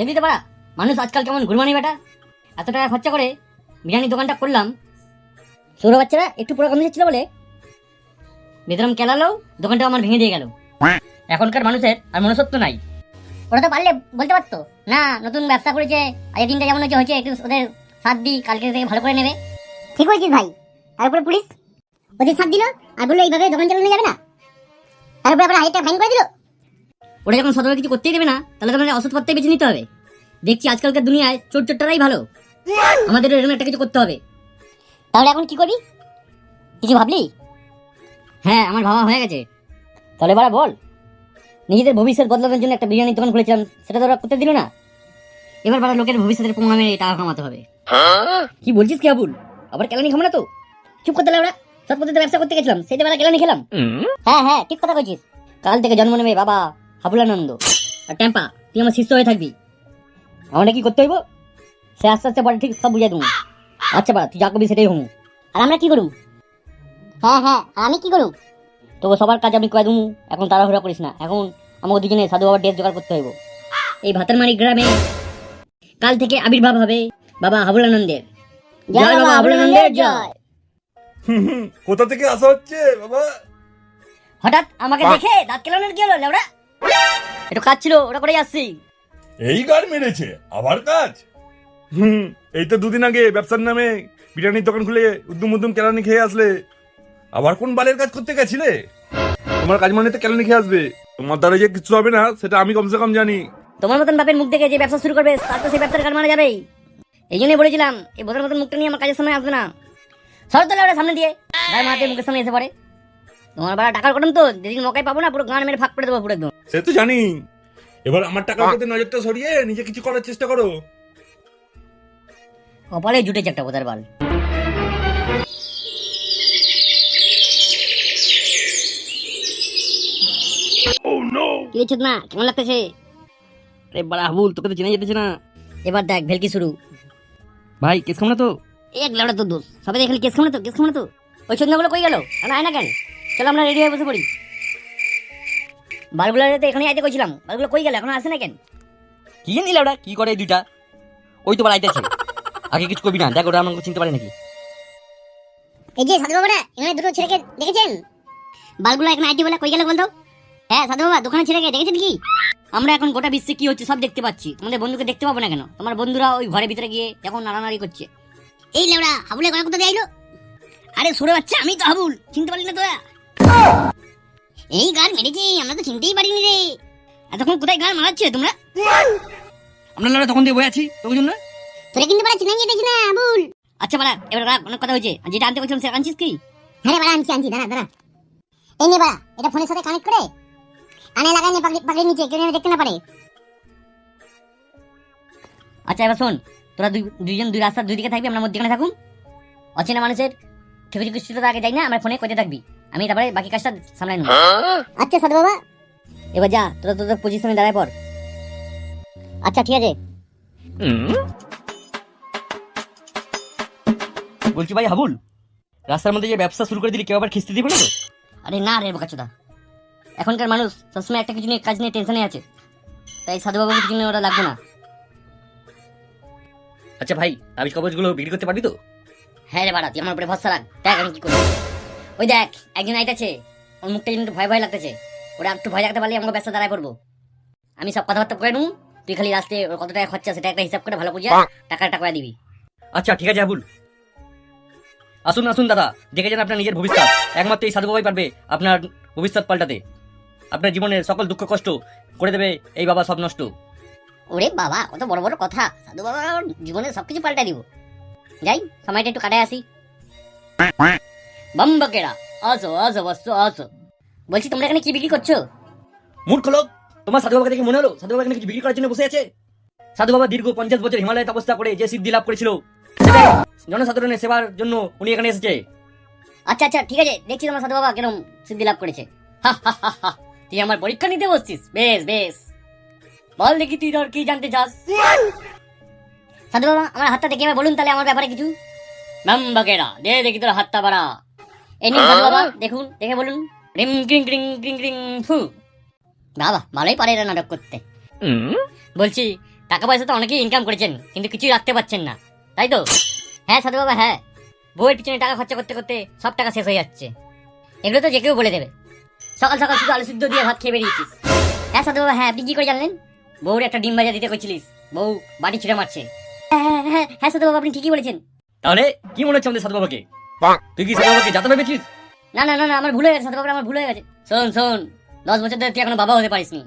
দেখলি তো পারা মানুষ আজকাল কেমন ঘুরমানি বেটা? এত টাকা খরচা করে বিরিয়ানি দোকানটা করলাম। সৌর বাচ্চারা, একটু পুরো কমে ছিল বলে। বেদরাম কেলালো দোকানটা আমার ভেঙে দিয়ে গেল। এখনকার মানুষের আর মনসত্ব নাই। ওরা তো পারলে বলতে পারতো, না, নতুন ব্যবসা করেছে আজ দিনটা যেমন হচ্ছে হয়েছে, একটু ওদের সাত দিই, কালকে থেকে ভালো করে নেবে। ঠিক বলছিস ভাই। তারপরে পুলিশ, ওদের সাত দিল, আর বলল এইভাবে দোকান চালানো যাবে না। তারপরে আবার হাজার টাকা ফাইন করে দিল। ওরা যখন সদরে কিছু করতেই দেবে না তাহলে তোমাদের অসৎ পথটাই বেছে নিতে হবে। দেখছি আজকালকার দুনিয়ায় চোর চোরটারাই ভালো। আমাদের এরকম একটা কিছু করতে হবে। তাহলে এখন কি করবি? কিছু ভাবলি? হ্যাঁ আমার ভাবা হয়ে গেছে। তাহলে বাড়া বল। নিজেদের ভবিষ্যৎ বদলানোর জন্য একটা বিরিয়ানির দোকান খুলেছিলাম সেটা তো ওরা করতে দিল না। এবার বাড়া লোকের ভবিষ্যতের পোঙা মেরে টাকা কামাতে হবে। কি বলছিস কি আবুল? আবার কেলানি খাব না তো? চুপ করতে ওরা। সৎ পদ্ধতিতে ব্যবসা করতে গেছিলাম সেইটা বেলা কেলানি খেলাম। হ্যাঁ হ্যাঁ ঠিক কথা বলছিস। কাল থেকে জন্ম নেবে বাবা। হাবুলানন্দ। আর ট্যাম্পা তুই আমার শিষ্য হয়ে থাকবি। আমাকে কি করতে হইব? সে আস্তে আস্তে পরে ঠিক সব বুঝাই দেবো। আচ্ছা বা তুই যা করবি সেটাই হমু আর আমরা কি করুম হ্যাঁ হ্যাঁ আর আমি কি করুম তবু সবার কাজ আমি কয়ে দেবো এখন তাড়াহুড়া করিস না। এখন আমাকে দুজনে সাধু বাবার ড্রেস জোগাড় করতে হইব। এই ভাতারমারি গ্রামে কাল থেকে আবির্ভাব হবে বাবা হাবুলানন্দের। জয় বাবা হাবুলানন্দের জয়। কোথা থেকে আসা হচ্ছে বাবা? হঠাৎ আমাকে দেখে দাঁত কেলানোর কি হলো লেওড়া একটু কাজ ছিল ওটা করেই আসছি। এই গার মেরেছে আবার কাজ? হুম। এই তো দুদিন আগে ব্যবসার নামে বিরিয়ানির দোকান খুলে উদ্যম উদ্যম কেরানি খেয়ে আসলে। আবার কোন বালের কাজ করতে গেছিলে? তোমার কাজ মানে তো কেরানি খেয়ে আসবে। তোমার দ্বারা যে কিছু হবে না সেটা আমি কমসে কম জানি। তোমার মতন বাপের মুখ দেখে যে ব্যবসা শুরু করবে তার তো সেই ব্যবসার কার মারা যাবেই। এই জন্যই বলেছিলাম এই বোধের মতন মুখটা নিয়ে আমার কাজের সময় আসবে না। সর তোলে ওরা সামনে দিয়ে। গায়ে মাথায় মুখের সামনে এসে পড়ে। তোমার বাড়া টাকার কটন তো যেদিন মকাই পাবো না পুরো গান মেরে ফাঁক করে দেবো পুরো একদম। সে তো জানি। এবার আমার টাকার প্রতি নজরটা সরিয়ে নিজে কিছু করার চেষ্টা করো। কপালে জুটেছে একটা বোধার বাল। কি রে না কেমন লাগতেছে? আরে বাড়া হাবুল তোকে তো চেনা যেতেছে না। এবার দেখ ভেলকি শুরু। ভাই কেস খাম না তো? এক লাউডা তো দোষ। সবাই দেখলে কেস খামো তো? কেস খামো তো? ওই সন্ধ্যাগুলো কই গেল? না আয় না কেন? চলো আমরা রেডি হয়ে বসে পড়ি? বালগুলো তো এখানে আইতে কইছিলাম। বালগুলো কই গেল? এখন আসে না কেন? কি জানি ওটা কি করে দুইটা? ওই তো আইতেছে। আগে কিছু করবি না। দেখ ওটা আমাকে চিনতে পারে নাকি? এই যে সাধু বাবারা এখানে দুটো ছেলেকে দেখেছেন? বালগুলো এখন আইতে বলে কই গেল বন্ধু? হ্যাঁ সাধু বাবা দোকানে ছেলেকে দেখেছেন কি? আমরা এখন গোটা বিশ্বে কি হচ্ছে সব দেখতে পাচ্ছি। তোমাদের বন্ধুকে দেখতে পাবো না কেন? তোমার বন্ধুরা ওই ঘরের ভিতরে গিয়ে এখন নাড়ানাড়ি করছে। এই লেওড়া হাবুলে গলা কোথা দিয়ে আরে সরে বাচ্চা আমি তো হাবুল। চিনতে পারলি না তোরা? এই গান মেরেছে আমরা তো চিনতেই পারিনি রে। এতক্ষণ কোথায় গান মারাচ্ছে তোমরা? আমরা লড়া তখন দিয়ে বয়ে আছি তোর জন্য? তোরা কিন্তু বলা চিনাই যেতেছি না আবুল। আচ্ছা বাড়া এবার রাখ অনেক কথা হয়েছে। যেটা আনতে বলছিলাম সেটা আনছিস কি? হ্যাঁ বাড়া আনছি আনছি দাঁড়া দাঁড়া। এই নে বাড়া এটা ফোনের সাথে কানেক্ট করে। আনে লাগাই নে পাগড়ি নিচে কেউ দেখতে না পারে। আচ্ছা এবার শোন তোরা দুই দুইজন দুই রাস্তার দুই দিকে থাকবি আমরা মধ্যখানে থাকুন অচেনা মানুষের ঠেকে ঠেকে তো আগে যাই না আমার ফোনে করতে থাকবি। আমি তারপরে বাকি কাজটা সামলাই নেব। আচ্ছা সাধু বাবা। এবার যা তোরা তোদের পজিশনে দাঁড়ায় পর আচ্ছা ঠিক আছে। বলছি ভাই হাবুল রাস্তার মধ্যে যে ব্যবসা শুরু করে দিলি কেউ আবার খিস্তি দিবে না তো? আরে না রে বোকাচোদা এখনকার মানুষ সবসময় একটা কিছু নিয়ে কাজ নিয়ে টেনশনে আছে। তাই সাধুবাবু কিছু নিয়ে ওরা লাগবে না। আচ্ছা ভাই তাবিজ কবজগুলো বিক্রি করতে পারবি তো? হ্যাঁ রে বাড়া তুই আমার উপরে ভরসা রাখ। দেখ আমি কি করি। ওই দেখ একজন আইতাছে ওর মুখটা একটু ভয় ভয় লাগতেছে। ওরা একটু ভয় রাখতে পারলে আমাকে ব্যস্ত দাঁড়ায় পড়ব আমি সব কথাবার্তা করে নেব তুই খালি রাস্তায় ওর কত টাকা খরচা সেটা একটা হিসাব করে ভালো বুঝে টাকাটা করে দিবি। আচ্ছা ঠিক আছে হাবুল আসুন আসুন দাদা দেখে যান আপনার নিজের ভবিষ্যৎ। একমাত্র এই সাধু বাবাই পারবে আপনার ভবিষ্যৎ পাল্টাতে। আপনার জীবনের সকল দুঃখ কষ্ট করে দেবে এই বাবা সব নষ্ট। ওরে বাবা কত বড় বড় কথা। সাধু বাবা ওর জীবনে সবকিছু পাল্টা দিব। যাই সময়টা একটু কাটায় আসি। বম্বকেরা আসো আসো বসো আসো। বলছি তোমরা এখানে কি বিক্রি করছ? মূর্খ লোক তোমার সাধু বাবাকে দেখে মনে হলো? সাধু বাবা এখানে কিছু বিক্রি করার জন্য বসে আছে? সাধু বাবা দীর্ঘ পঞ্চাশ বছর হিমালয়ে তপস্যা করে যে সিদ্ধি লাভ করেছিল জনসাধারণের সেবার জন্য উনি এখানে এসেছে। আচ্ছা আচ্ছা ঠিক আছে দেখছি তোমার সাধু বাবা কেরম সিদ্ধি লাভ করেছে। তুই আমার পরীক্ষা নিতে বসছিস? বেশ বেশ। বল দেখি তুই তোর কি জানতে চাস? সাধু বাবা আমার হাতটা দেখে বলুন তাহলে আমার ব্যাপারে কিছু। বকেরা দে দেখি তোর হাতটা বাড়া। এই নিন সাধু বাবা দেখুন দেখে বলুন। রিম ক্রিং ক্রিং ক্রিং ক্রিং ফু। বাবা ভালোই পারে এরা নাটক করতে। বলছি টাকা পয়সা তো অনেকেই ইনকাম করেছেন কিন্তু কিছুই রাখতে পারছেন না। তাই তো? হ্যাঁ সাধু বাবা হ্যাঁ। বউয়ের পিছনে টাকা খরচা করতে করতে সব টাকা শেষ হয়ে যাচ্ছে। এগুলো তো যে কেউ বলে দেবে। সকাল সকাল শুধু আলু সিদ্ধ দিয়ে ভাত খেয়ে বেরিয়েছিস। হ্যাঁ সাধু বাবা হ্যাঁ আপনি কি করে জানলেন? বউর একটা ডিম ভাজা দিতে কইছিলিস। বউ বাড়ি ছিঁড়ে মারছে। হ্যাঁ হ্যাঁ হ্যাঁ হ্যাঁ সাধু বাবা আপনি ঠিকই বলেছেন। তাহলে কি মনে হচ্ছে আমাদের সাধু বাবাকে? তুই কি যাতে ভেবেছিস না না না না আমার ভুল হয়ে গেছে আমার ভুল হয়ে গেছে। শোন শোন দশ বছর ধরে তুই এখনও বাবা হতে পারিসনি।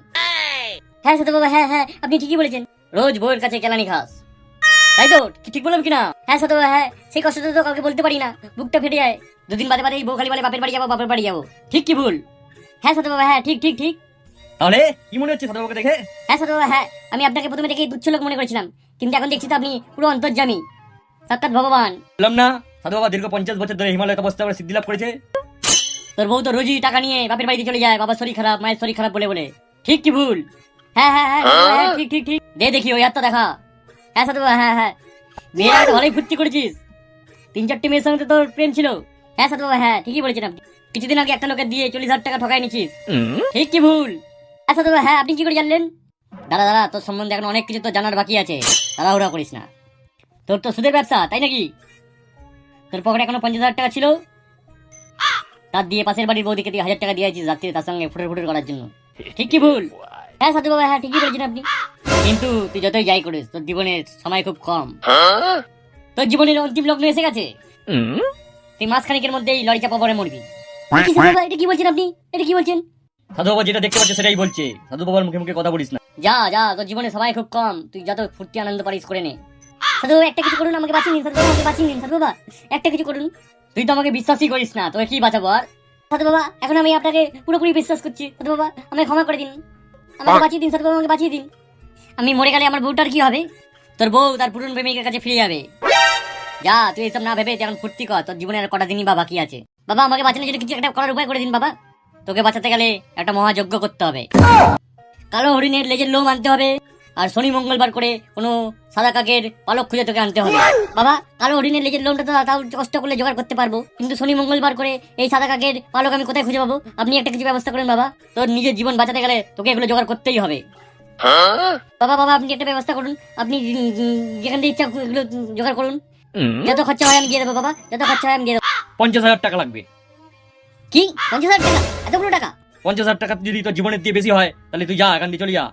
হ্যাঁ হ্যাঁ হ্যাঁ আপনি ঠিকই বলেছেন। রোজ বউয়ের কাছে কেলানি খাস। তাই তো? ঠিক বললাম কিনা? হ্যাঁ হ্যাঁ সেই কষ্টটা তো কাউকে বলতে পারি না। বুকটা ফেটে যায়। দুদিন বাদে বাদে এই বউ খালি বলে বাপের বাড়ি যাব বাপের বাড়ি যাব। ঠিক কি ভুল? হ্যাঁ সাধু বাবা হ্যাঁ ঠিক ঠিক ঠিক। তাহলে কি মনে হচ্ছে দেখে? হ্যাঁ সাধু হ্যাঁ আমি আপনাকে প্রথমে দেখে তুচ্ছ লোক মনে করেছিলাম। কিন্তু এখন দেখছি তো আপনি পুরো অন্তর্জামী সাক্ষাৎ ভগবান। বললাম না। সাধু বাবা দীর্ঘ পঞ্চাশ বছর ধরে হিমালয় তপস্যা করে সিদ্ধি লাভ করেছে? তোর বউ তো রোজই টাকা নিয়ে বাপের বাড়িতে চলে যায় বাবার শরীর খারাপ মায়ের শরীর খারাপ বলে বলে। ঠিক কি ভুল? হ্যাঁ হ্যাঁ হ্যাঁ হ্যাঁ, হ্যাঁ, ঠিক ঠিক ঠিক। দে দেখি ওই হাতটা দেখা। হ্যাঁ সাধু বাবা, হ্যাঁ হ্যাঁ। মেয়েরা তো ভালোই ফুর্তি করেছিস। তিন চারটি মেয়ের সঙ্গে তো তোর প্রেম ছিল। হ্যাঁ সাধু বাবা, হ্যাঁ ঠিকই আপনি। কিছুদিন আগে একটা লোকের দিয়ে চল্লিশ হাজার টাকা ঠকাই নিছিস ঠিক কি ভুল? হ্যাঁ সাধু বাবা, হ্যাঁ আপনি কি করে জানলেন? দাদা দাদা তোর সম্বন্ধে এখন অনেক কিছু তো জানার বাকি আছে। তাড়াহুড়া করিস না। তোর তো সুদের ব্যবসা তাই নাকি? তোর পকেটে এখনও পঞ্চাশ হাজার টাকা ছিল? তার দিয়ে পাশের বাড়ির বৌদিকে দিয়ে হাজার টাকা দিয়েছিস রাত্রে তার সঙ্গে ফুটের ফুটের করার জন্য। ঠিক কি ভুল। হ্যাঁ সাধু বাবা হ্যাঁ ঠিকই বলেছেন আপনি। কিন্তু তুই যতই যাই করিস তোর জীবনের সময় খুব কম। তোর জীবনের অন্তিম লগ্ন এসে গেছে? তুই মাসখানিকের মধ্যেই লরি চাপা পরে মরবি। এটা কি বলছেন আপনি? এটা কি বলছেন? সাধু বাবা যেটা দেখতে পাচ্ছে সেটাই বলছে। সাধু বাবার মুখে মুখে কথা বলিস না। যা যা তোর জীবনে সময় খুব কম। তুই যত ফুর্তি আনন্দ পারিস করে নে। সাধু একটা কিছু করুন আমাকে বাঁচিয়ে দিন সাধু বাবা, আমাকে বাঁচিয়ে দিন সাধু বাবা। একটা কিছু করুন। তুই তো আমাকে বিশ্বাসই করিস না তোকে কি বাঁচাবো আর? সাধু বাবা এখন আমি আপনাকে পুরোপুরি বিশ্বাস করছি। সাধু বাবা আমাকে ক্ষমা করে দিন। আমাকে বাঁচিয়ে দিন সাধু বাবা আমাকে বাঁচিয়ে দিন। আমি মরে গেলে আমার বউটার কি হবে? তোর বউ তার পুরন প্রেমিকের কাছে ফিরে যাবে। যা তুই এসব না ভেবে এখন ফুর্তি কর তোর জীবনে আর কটা দিনই বা বাকি আছে। বাবা আমাকে বাঁচানোর জন্য কিছু একটা করার উপায় করে দিন বাবা। তোকে বাঁচাতে গেলে একটা মহাযজ্ঞ করতে হবে। কালো হরিণের লেজের লোম আনতে হবে। আর শনি মঙ্গলবার করে কোনো সাদা কাকের পালক খুঁজে তোকে আনতে হবে। বাবা কালো হরিণের লেজের লোমটা তো তাও কষ্ট করলে জোগাড় করতে পারব। কিন্তু শনি মঙ্গলবার করে এই সাদা কাকের পালক আমি কোথায় খুঁজে পাবো? আপনি একটা কিছু ব্যবস্থা করেন বাবা। তোর নিজের জীবন বাঁচাতে গেলে তোকে এগুলো জোগাড় করতেই হবে। বাবা বাবা আপনি একটা ব্যবস্থা করুন। আপনি যেখান থেকে ইচ্ছা এগুলো জোগাড় করুন। যত খরচা হয় আমি দিয়ে দেবো বাবা। যত খরচা হয় আমি দিয়ে দেবো। পঞ্চাশ হাজার টাকা লাগবে। কি? পঞ্চাশ হাজার টাকা? এতগুলো টাকা? পঞ্চাশ হাজার টাকা যদি তোর জীবনের দিয়ে বেশি হয় তাহলে তুই যা এখান দিয়ে চলে যা।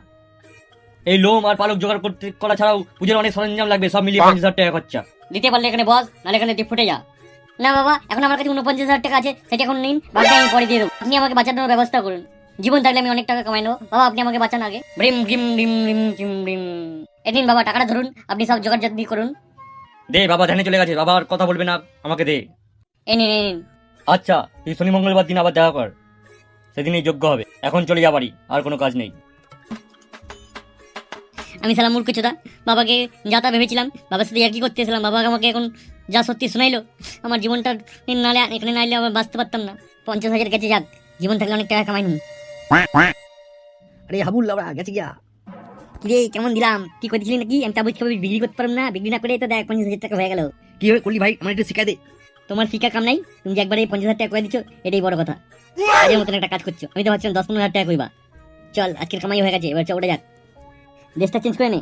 এই লোম আর পালক জোগাড় করতে করা ছাড়াও পুজোর অনেক সরঞ্জাম লাগবে সব মিলিয়ে পঞ্চাশ হাজার টাকা খরচা। দিতে পারলে এখানে বস নাহলে এখানে তুই ফুটে যা। না বাবা এখন আমার কাছে উনপঞ্চাশ হাজার টাকা আছে সেটা এখন নিন বাকিটা আমি পরে দিয়ে দেবো। আপনি আমাকে বাঁচানোর ব্যবস্থা করুন। জীবন থাকলে আমি অনেক টাকা কামাই নেব। বাবা আপনি আমাকে বাঁচান আগে। ব্রিম ব্রিম ব্রিম ব্রিম চিম ব্রিম। এ নিন বাবা টাকাটা ধরুন আপনি সব জোগাড় জাতি করুন। দে বাবা ধ্যানে চলে গেছে। বাবা আর কথা বলবে না আমাকে দে। এ নিন এ নিন। আচ্ছা তুই শনি মঙ্গলবার দিন আবার দেখা কর। সেদিনই যোগ্য হবে। এখন চলে যা বাড়ি আর কোনো কাজ নেই। আমি সালাম মূর্খ চোদা বাবাকে যা তা ভেবেছিলাম বাবার সাথে কি করতে এসেছিলাম। বাবা আমাকে এখন যা সত্যি শোনাইলো আমার জীবনটা নালে এখানে নাইলে আবার বাঁচতে পারতাম না। পঞ্চাশ হাজার গেছে যাক জীবন থাকলে অনেক টাকা কামাই নি আরে হাবুল লাউড়া গেছে গিয়া। কিরে কেমন দিলাম? কি করেছিলি নাকি? আমি তাবুজ খাবি বিক্রি করতে পারলাম না বিক্রি না করে তো দেখ পঞ্চাশ হাজার টাকা হয়ে গেল। কি হবে করলি ভাই? আমার একটু শিখা দে। তোমার শিক্ষা কাম নাই? তুমি যে একবার এই পঞ্চাশ হাজার টাকা করে দিচ্ছ এটাই বড় কথা। কাজের মতন একটা কাজ করছ। আমি তো ভাবছিলাম দশ পনেরো হাজার টাকা কইবা। চল আজকের কামাই হয়ে গেছে এবার চল ওটা যাক। দেশটা চেঞ্জ করে নে।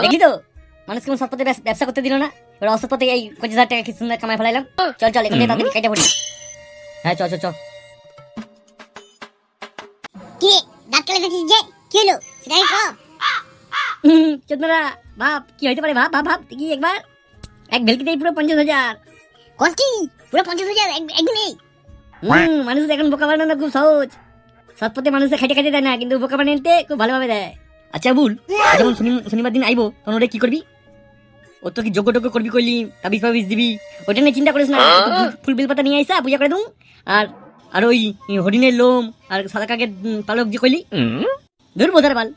দেখলি তো? মানুষ কেমন সৎপথে ব্যবসা করতে দিল না। এবার অসৎ পথে এই পঁচিশ হাজার টাকা কি সুন্দর কামাই ফেলাইলাম। চল চল এখান থেকে তাদের কেটে পড়ি। হ্যাঁ চল চল চল। কি দাঁত গেছিস যে? কি হলো? সেটাই ভাব কি হইতে পারে? ভাব ভাব ভাব কি একবার। এক ভেলকিতেই পুরো পঞ্চাশ হাজার। কস কি পুরো পঞ্চাশ হাজার? এক- একদিনেই হুম মানুষ এখন বোকা বানানো খুব সহজ। সৎ পথে মানুষে খেটে খেটে দেয় না কিন্তু বোকা বানাতে খুব ভালোভাবে দেয়। আচ্ছা বুল। যখন শনিবার দিন আইবো তখন ওটা কি করবি? ও তো কি যোগ্য টোগ্য করবি করলি তাবিজ ফাবিজ দিবি। ওটা নিয়ে চিন্তা করিস না। ফুল- ফুল বেল পাতা নিয়ে আইসা পূজা করে দুম। আর আর ওই হরিণের লোম আর সাদা কাকের পালক যে কইলি। ধর বোধার পাল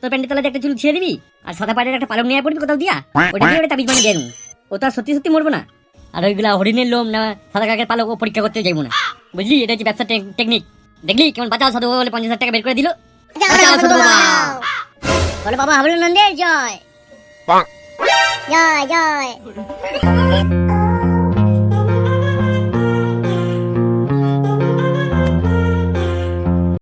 তোর প্যান্টের তলাতে একটা চুল ছিঁড়ে দিবি আর সাদা পাড়ের একটা পালক নিয়ে পড়বি কোথাও দিয়া। ওটা দিয়ে ওটা তাবিজ বানিয়ে দিবো। ও তো আর সত্যি সত্যি মরবো না। আর ওইগুলা হরিণের লোম না সাদা কাকের পালক ও পরীক্ষা করতে যাইবো না। বুঝলি? এটা হচ্ছে ব্যবসা টেকনিক দেখলি? কেমন বাঁচাও সাধু বলে পঞ্চাশ হাজার টাকা বের করে দিল? যাও, যাও। বলো বাবা হাবলু নন্দের জয়। জয় জয়।